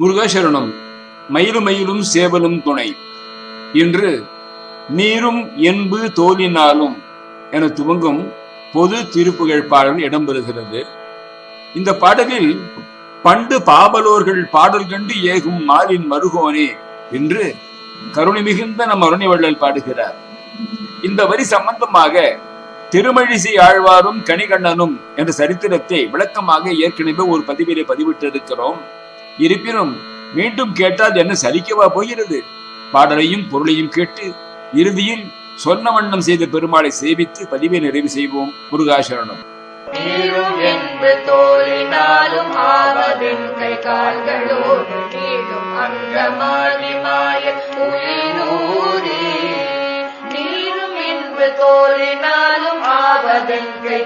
முருகசரணம். மயிலுமயிலும் மயிலும் சேவலும் துணை. இன்று நீரும் என்பு தோலினாலும் என துவங்கும் பொது திருப்புகழ் பாடல் இடம்பெறுகிறது. இந்த பாடலில் பண்டு பாவலோர்கள் பாடல் கண்டு ஏகும் மாலின் மருகோனே என்று கருணை மிகுந்த நம் அருணிவள்ளல் பாடுகிறார். இந்த வரி சம்பந்தமாக திருமழிசை ஆழ்வாரும் கனிகண்ணனும் என்ற சரித்திரத்தை விளக்கமாக ஏற்கனவே ஒரு பதிவிலே பதிவிட்டிருக்கிறோம். இருப்பினும் மீண்டும் கேட்டால் என்ன சலிக்கவா போகிறது? பாடலையும் பொருளையும் கேட்டு இறுதியில் சொன்ன வண்ணம் செய்த பெருமாளை சேவித்து பதிவை நிறைவு செய்வோம். முருகாசரணம். தோலினாலும் ஆவதென்கை கால்களோடு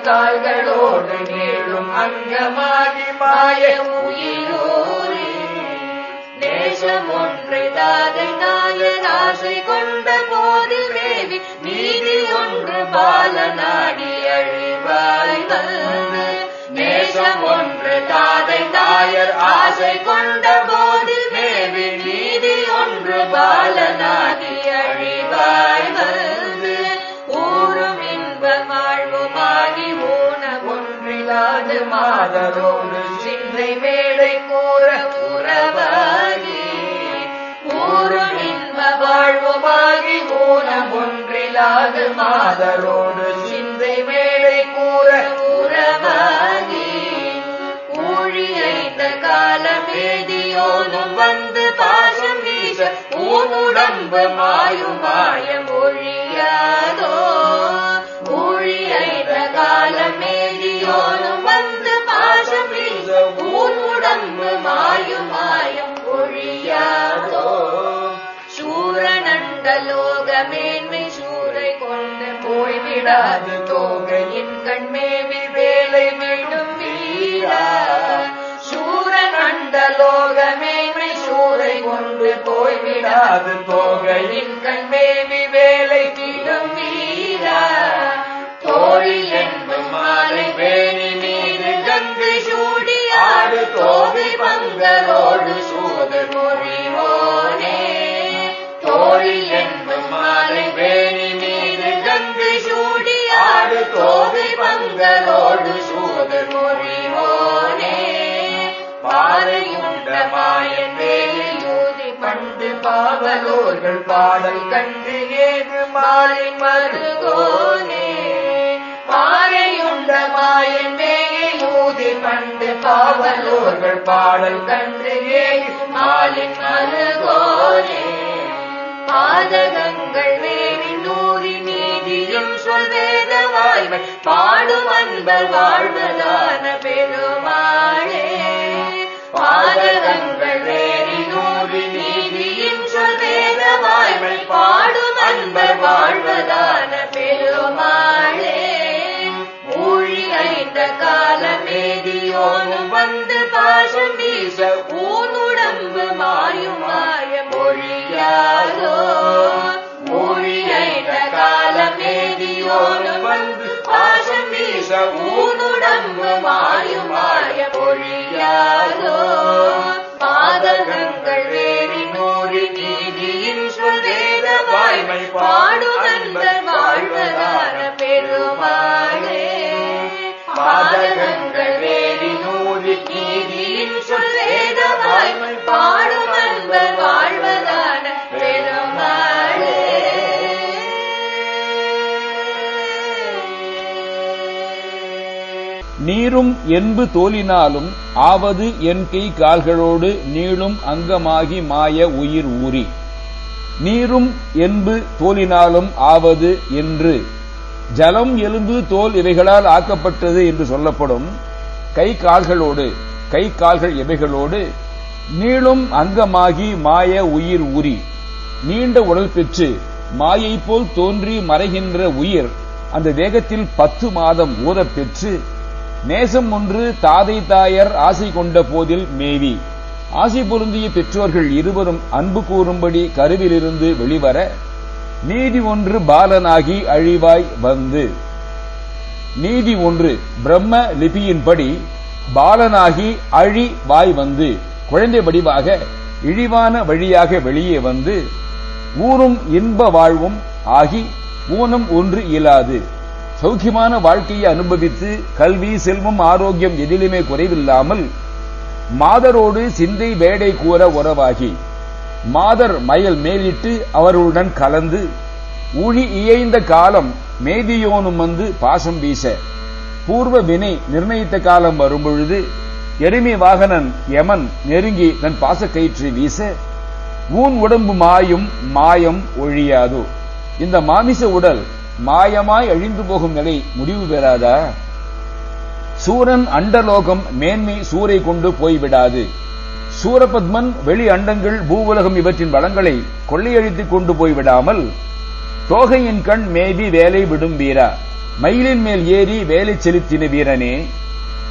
கால்களோடு நீளும் அங்கமாகி மாய உயிரோ நேசம் ஒன்றை தாதை நாயர் ஆசை கொண்ட போதில் மேவி நீதி ஒன்று பால நாடி அழிவாய் வந்து. நேசம் ஒன்று தாதை தாயர் ஆசை கொண்ட போதில் மேவி நீதி ஒன்று பால நாடி அழிவாய் வந்து. ஊரும் இன்ப வாழ்வுமாகி ஊன ஒன்றிலாது மாதரோடு சிந்தை மேடை கூற உறவாகி வாழ்வுமாகி ஊனம் ஒன்றிலாது மாதரோடு சிந்தை வேலை கூற உறவாகி ஊழியைந்த காலமேதியோனும் வந்து பாசம் வீச ஊனுடம்பு மாயுமாய போய்விடாது தோகையின் கண்மேவி வேலை விடும் வீரா சூரனண்டலோக மேன்மை சூரை கொண்டு போய்விடாது தோகையின் கண்மேவி வேலை விடும் வீரா தோழி என்னும் மாலை வேணி மீது கங்கை சூடி ஆடு தோகை பங்கரோடு சூது மொழிவோனே தோழி என்னும் மாலை உங்களோடு பங்கரோடு சூது மொழிவோனே பாறையுண்ட மாயன் வேலை பண்டு பாவலோர்கள் பாடல் கண்டு ஏது மாலை மருகோனே. பாறையுண்ட மாயன் வேலை பண்டு பாவலோர்கள் பாடல் கண்டு ஏது மாலை மருகோனே. பாதகங்கள் வேவி நூறின் வாய்மை பாடும் அன்பர் வாழ்வதான பெருமாளே. பாதகங்கள் வேறி நூறி நீதியும் சொல்வேத வாய்மை பாடும் அன்பர் வாழ்வதான பெருமாளே. ஊழி ஐந்த காலமேதியோனும் வந்து பாசம் வீச ஊனுடம்பு மாயும் மாய மொழியாதோ. ஊழி ஐந்த காலமேதியோனும் வந்து வீச ஊனுடம்பு மாயுமாய பொழியாதோ? பாதகங்கள் வேறி நூறி நீதியின் சொல்வேத வாய்மை பாடுதந்தர் வாழ்வதான பெருமாளே. பாதகங்கள் நீரும் என்பு தோலினாலும் ஆவது என் கை கால்களோடு நீளும் அங்கமாகி மாய உயிர் ஊறி. நீரும் என்பு தோலினாலும் ஆவது என்று. ஜலம் எலும்பு தோல் இவைகளால் ஆக்கப்பட்டது என்று சொல்லப்படும். கை கால்களோடு கை கால்கள் இவைகளோடு நீளும் அங்கமாகி மாய உயிர் உரி நீண்ட உடல் பெற்று மாயை போல் தோன்றி மறைகின்ற உயிர் அந்த வேகத்தில் பத்து மாதம் ஊறப் பெற்று நேசம் ஒன்று தாதை தாயர் ஆசை கொண்ட போதில் மேவி. ஆசை பொருந்திய பெற்றோர்கள் இருவரும் அன்பு கூறும்படி கருவிலிருந்து வெளிவர நீதி ஒன்று பாலனாகி அழிவாய் வந்து. நீதி ஒன்று பிரம்ம லிபியின்படி பாலனாகி அழி வாய் வந்து. குழந்தை வடிவாக இழிவான வழியாக வெளியே வந்து ஊரும் இன்ப வாழ்வும் ஆகி ஊனம் ஒன்று இயலாது. சௌக்கியமான வாழ்க்கையை அனுபவித்து கல்வி செல்வம் ஆரோக்கியம் எதிலுமே குறைவில்லாமல் மாதரோடு சிந்தை வேடை கூற உறவாகி மாதர் மயல் மேலிட்டு அவர்களுடன் கலந்து ஊழி இயைந்த காலம் மேதியோனும் வந்து பாசம் வீச பூர்வ வினை நிர்ணயித்த காலம் வரும்பொழுது எருமை வாகனன் யமன் நெருங்கி தன் பாசக்கயிற்றை வீச ஊன் உடம்பு மாயும் மாயம் ஒழியாதோ. இந்த மாமிச உடல் மாயமாய் அழிந்து போகும் நிலை முடிவு பெறாதா? சூரன் அண்டலோகம் மேன்மை சூரை கொண்டு போய்விடாது. சூரபத்மன் வெளி அண்டங்கள் பூவுலகம் இவற்றின் வளங்களை கொள்ளையடித்துக் கொண்டு போய்விடாமல் தோகையின் கண் மேவி வேலை விடும் வீரா. மயிலின் மேல் ஏறி வேலை செலுத்தின வீரனே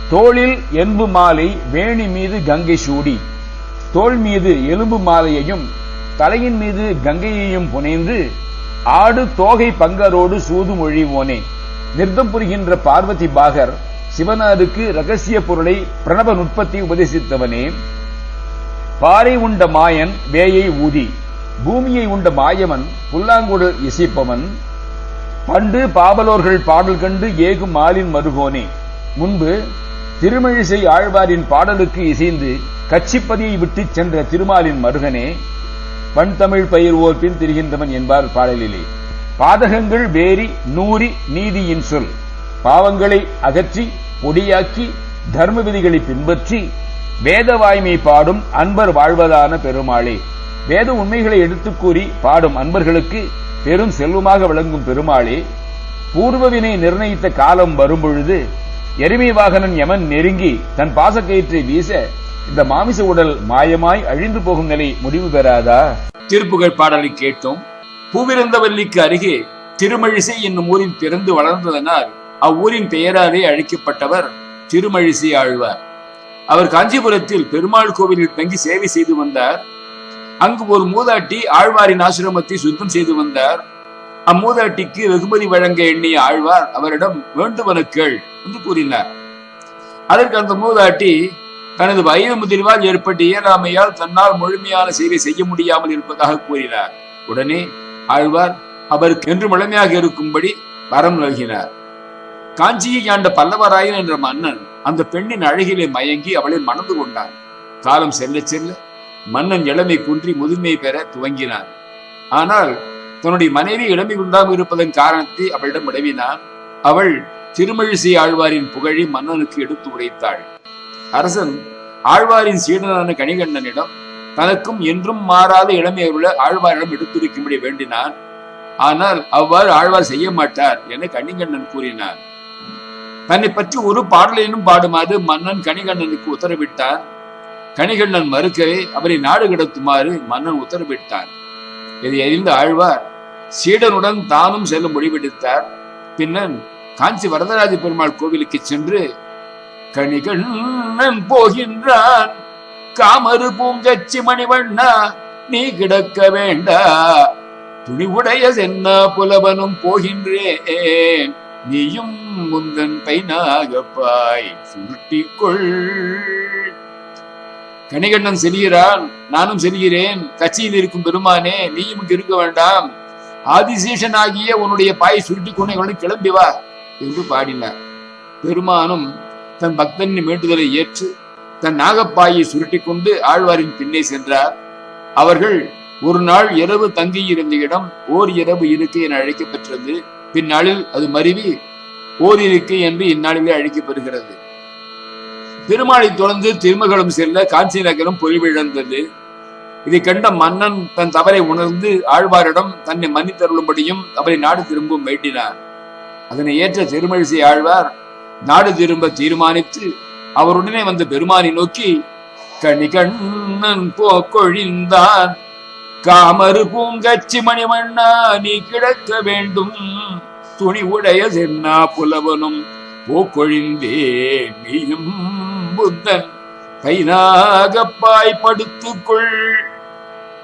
தோளில் என்பு மாலை வேணி மீது கங்கை சூடி. தோள் மீது எலும்பு மாலையையும் தலையின் மீது கங்கையையும் புனைந்து ஆடு தோகை பங்கரோடு சூது மொழிவோனே. நிர்த்தம் புரிகின்ற பார்வதி பாகர் சிவனாருக்கு ரகசிய பொருளை பிரணவ நுட்பத்தை உபதேசித்தவனே. பாறை உண்ட மாயன் வேயை ஊதி. பூமியை உண்ட மாயவன் புல்லாங்குடு இசைப்பவன். பண்டு பாவலோர்கள் பாடல் கண்டு ஏகும் மாலின் மருகோனே. முன்பு திருமழிசை ஆழ்வாரின் பாடலுக்கு இசைந்து கச்சிப்பதியை விட்டுச் சென்ற திருமாலின் மருகனே வண்தமிழ் பயிர்வோர் பின் திரிகின்றவன் என்பார் பாடலிலே. பாதகங்கள் வேரி நூறி நீதியின் சொல். பாவங்களை அகற்றி பொடியாக்கி தர்ம விதிகளை பின்பற்றி வேத வாய்மை பாடும் அன்பர் வாழ்வதான பெருமாளே. வேத உண்மைகளை எடுத்துக் கூறி பாடும் அன்பர்களுக்கு பெரும் செல்வமாக விளங்கும் பெருமாளே. பூர்வவினை நிர்ணயித்த காலம் வரும்பொழுது எருமை வாகனன் யமன் நெருங்கி தன் பாசக்கயிற்றை வீச இந்த மாமிச உடல் மாயமாய் அழிந்து போகும் நிலை முடிவு பெறாதா? திருப்புகழ் பாடலை கேட்டோம். பூவிருந்தவல்லிக்கு அருகே திருமழிசை என்னும் ஊரில் பிறந்து வளர்ந்ததனால் அவ்வூரின் பெயராலே அழைக்கப்பட்டவர் திருமழிசை ஆழ்வார். அவர் காஞ்சிபுரத்தில் பெருமாள் கோவிலில் தங்கி சேவை செய்து வந்தார். அங்கு ஒரு மூதாட்டி ஆழ்வாரின் ஆசிரமத்தை சுத்தம் செய்து வந்தார். அம்மூதாட்டிக்கு வெகுமதி வழங்க எண்ணிய ஆழ்வார் அவரிடம் வேண்டுவன கேள் என்று கூறினார். அதற்கு அந்த மூதாட்டி தனது வயது முதிர்வால் ஏற்பட்ட இயலாமையால் தன்னால் முழுமையான சேவை செய்ய முடியாமல் இருப்பதாக கூறினார். உடனே ஆழ்வார் அவருக்கு என்று முழுமையாக இருக்கும்படி வரம் நல்கினார். காஞ்சியை ஆண்ட பல்லவராயன் என்ற மன்னன் அந்த பெண்ணின் அழகிலே மயங்கி அவளை மணந்து கொண்டான். காலம் செல்ல செல்ல மன்னன் இளமை குன்றி முதுமை பெற துவங்கினான். ஆனால் தன்னுடைய மனைவி இளமை உண்டாமல் இருப்பதன் காரணத்தை அவளிடம் விடவினான் அவள் திருமழிசை ஆழ்வாரின் புகழை மன்னனுக்கு எடுத்து உரைத்தாள் அரசன் ஆழ்வாரின் சீடனான கணிகண்ணனிடம் தனக்கும் என்றும் மாறாத இளமையுள்ள ஆழ்வாரிடம் எடுத்துரைக்கும்படி வேண்டினான். ஆனால் அவ்வாறு ஆழ்வார் செய்ய மாட்டார் என கணிகண்ணன் கூறினார் தன்னை பற்றி ஒரு பாடலினும் பாடுமாறு மன்னன் கணிகண்ணனுக்கு உத்தரவிட்டார் கணிகண்ணன் மறுக்கவே அவரை நாடு கடத்துமாறு மன்னன் உத்தரவிட்டார் இதை அறிந்த ஆழ்வார் சீடனுடன் தானும் செல்ல முடிவெடுத்தார். பின்னர் காஞ்சி வரதராஜ பெருமாள் கோவிலுக்கு சென்று கணிகண்ணன் போகின்றான். காமரு பூங்கச்சி மணிவண்ணா நீ கிடக்க வேண்டா. துணிவுடைய சென்னா புலவனும் போகின்றேன். நீயும் முந்தன் பைனாகப்பாய் சுருட்டிக்கொள். கணிகண்ணன் செல்கிறான் நானும் செல்கிறேன். கட்சியில் இருக்கும் பெருமானே நீயும் இங்கு இருக்க வேண்டாம். ஆதிசேஷனாகிய உன்னுடைய பாய் சுருட்டி கொண்டு கிளம்பி வா என்று பாடினார். பெருமானும் தன் பக்தனின் வேண்டுதலை ஏற்று தன் நாகப்பாயை சுருட்டி கொண்டு ஆழ்வாரின் பின்னே சென்றார். அவர்கள் ஒரு நாள் இரவு தங்கியிருந்த இடம் ஓர் இரவு இருக்கை என அழைக்கப்பெற்றது. பின்னாளில் அது மருவி ஓர் இருக்கை என்று இந்நாளிலே அழைக்கப்படுகிறது. திருமாலை தொடர்ந்து திருமகளும் செல்ல காஞ்சி நகரம் பொலிவிழந்தது இதை கண்ட மன்னன் தன் தவறை உணர்ந்து ஆழ்வாரிடம் தன்னை மன்னித்தருளும்படியும் அவரை நாடு திரும்பவும் வேண்டினார் அதனை ஏற்ற திருமழிசை ஆழ்வார் நாடு திரும்ப தீர்மானித்து அவருடனே வந்த பெருமானை நோக்கி கணிகண்ணன் போக்கொழிந்தான் காமரு பூங்கச்சி மணிமண்ணா நீ கிடக்க வேண்டும். துணி உடைய சென்னா புலவனும் போக்கொழிந்தே நீயும் புத்தன். பைனாகப்பாய் படுத்துக்கொள்.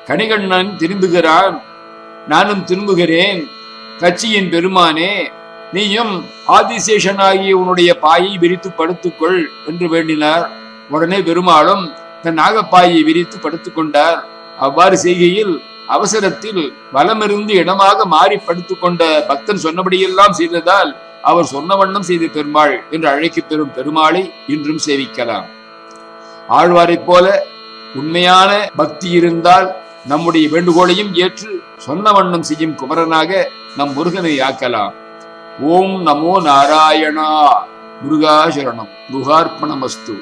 கணிகண்ணன் திரும்புகிறான் நானும் திரும்புகிறேன். கட்சியின் பெருமானே நீயும் ஆதிசேஷனாகிய உன்னுடைய பாயை விரித்து படுத்துக்கொள் என்று வேண்டினார். உடனே பெருமாளும் தன் நாகப்பாயை விரித்து படுத்துக் கொண்டார் அவ்வாறு செய்கையில் அவசரத்தில் வலமிருந்து இடமாக மாறி படுத்துக் கொண்ட பக்தன் சொன்னபடியெல்லாம் செய்ததால் அவர் சொன்ன வண்ணம் செய்த பெருமாள் என்று அழைக்கப் பெறும் பெருமாளை இன்றும் சேவிக்கலாம். ஆழ்வாரைப் போல உண்மையான பக்தி இருந்தால் நம்முடைய வேண்டுகோளையும் ஏற்று சொன்ன வண்ணம் செய்யும் குமரனாக நம் முருகனை ஆக்கலாம். ஓம் நமோ நாராயணா. முருகாசரணம். முருகார்ப்பணமஸ்து